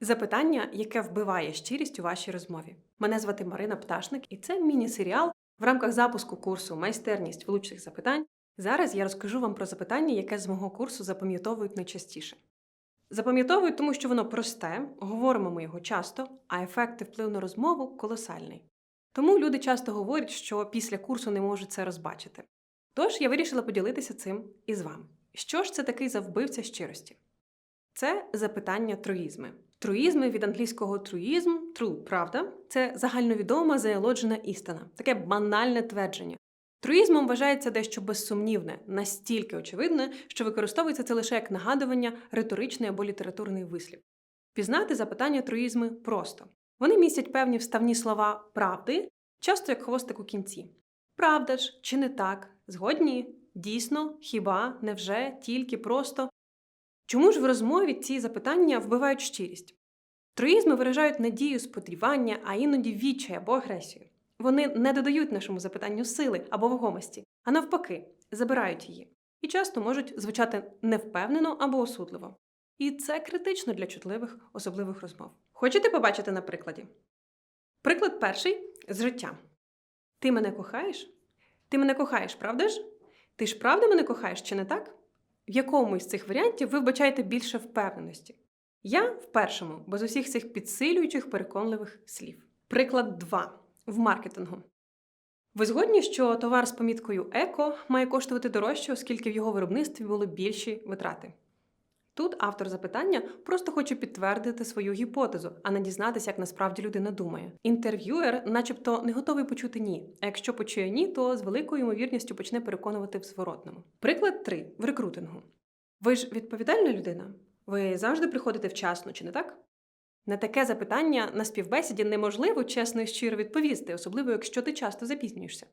Запитання, яке вбиває щирість у вашій розмові. Мене звати Марина Пташник, і це міні-серіал в рамках запуску курсу Майстерність влучних запитань. Зараз я розкажу вам про запитання, яке з мого курсу запам'ятовують найчастіше. Запам'ятовують, тому що воно просте, говоримо ми його часто, а ефект і вплив на розмову колосальний. Тому люди часто говорять, що після курсу не можуть це розбачити. Тож я вирішила поділитися цим із вами. Що ж це такий за вбивця щирості? Це запитання труїзми. Труїзми від англійського труїзм, true, правда, це загальновідома заялоджена істина, таке банальне твердження. Труїзмом вважається дещо безсумнівне, настільки очевидне, що використовується це лише як нагадування, риторичний або літературний вислів. Пізнати запитання труїзми просто. Вони містять певні вставні слова правди, часто як хвостик у кінці. Правда ж, чи не так? Згодні? Дійсно, хіба, невже, тільки, просто. Чому ж в розмові ці запитання вбивають щирість? Троїзми виражають надію, сподівання, а іноді відчай або агресію. Вони не додають нашому запитанню сили або вагомості, а навпаки, забирають її. І часто можуть звучати невпевнено або осудливо. І це критично для чутливих, особливих розмов. Хочете побачити на прикладі? Приклад перший з життя. Ти мене кохаєш? Ти мене кохаєш, правда ж? Ти ж правда мене кохаєш, чи не так? В якому із цих варіантів ви вбачаєте більше впевненості? Я в першому, без усіх цих підсилюючих переконливих слів. Приклад 2. В маркетингу. Ви згодні, що товар з поміткою еко має коштувати дорожче, оскільки в його виробництві були більші витрати. Тут автор запитання просто хоче підтвердити свою гіпотезу, а не дізнатися, як насправді людина думає. Інтерв'юер, начебто, не готовий почути ні. А якщо почує ні, то з великою ймовірністю почне переконувати в зворотному. Приклад 3. в рекрутингу. Ви ж відповідальна людина? Ви завжди приходите вчасно, чи не так? На таке запитання на співбесіді неможливо чесно і щиро відповісти, особливо якщо ти часто запізнюєшся.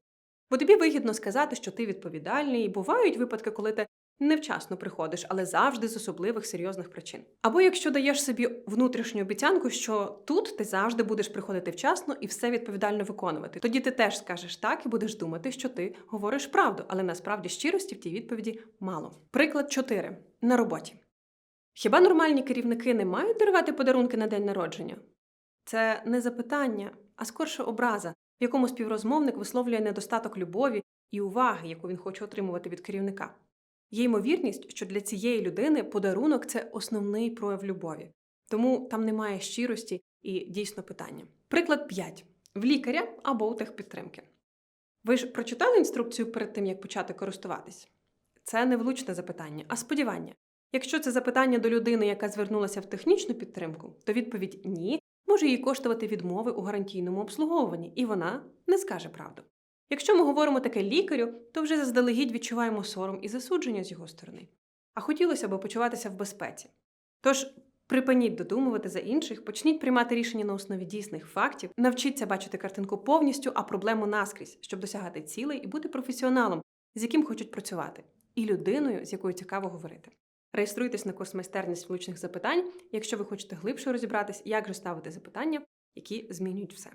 Бо тобі вигідно сказати, що ти відповідальний, і бувають випадки, коли ти невчасно приходиш, але завжди з особливих серйозних причин. Або якщо даєш собі внутрішню обіцянку, що тут ти завжди будеш приходити вчасно і все відповідально виконувати. Тоді ти теж скажеш так і будеш думати, що ти говориш правду, але насправді щирості в тій відповіді мало. Приклад 4. на роботі. Хіба нормальні керівники не мають дарувати подарунки на день народження? Це не запитання, а скорше образа, в якому співрозмовник висловлює недостаток любові і уваги, яку він хоче отримувати від керівника. Є ймовірність, що для цієї людини подарунок це основний прояв любові, тому там немає щирості і дійсно питання. Приклад 5. в лікаря або у техпідтримки. Ви ж прочитали інструкцію перед тим, як почати користуватись? Це не влучне запитання, а сподівання. Якщо це запитання до людини, яка звернулася в технічну підтримку, то відповідь ні може їй коштувати відмови у гарантійному обслуговуванні, і вона не скаже правду. Якщо ми говоримо таке лікарю, то вже заздалегідь відчуваємо сором і засудження з його сторони. А хотілося б почуватися в безпеці. Тож припиніть додумувати за інших, почніть приймати рішення на основі дійсних фактів, навчіться бачити картинку повністю, а проблему наскрізь, щоб досягати цілей і бути професіоналом, з яким хочуть працювати, і людиною, з якою цікаво говорити. Реєструйтесь на курс майстерність влучних запитань, якщо ви хочете глибше розібратись, як же ставити запитання, які змінюють все.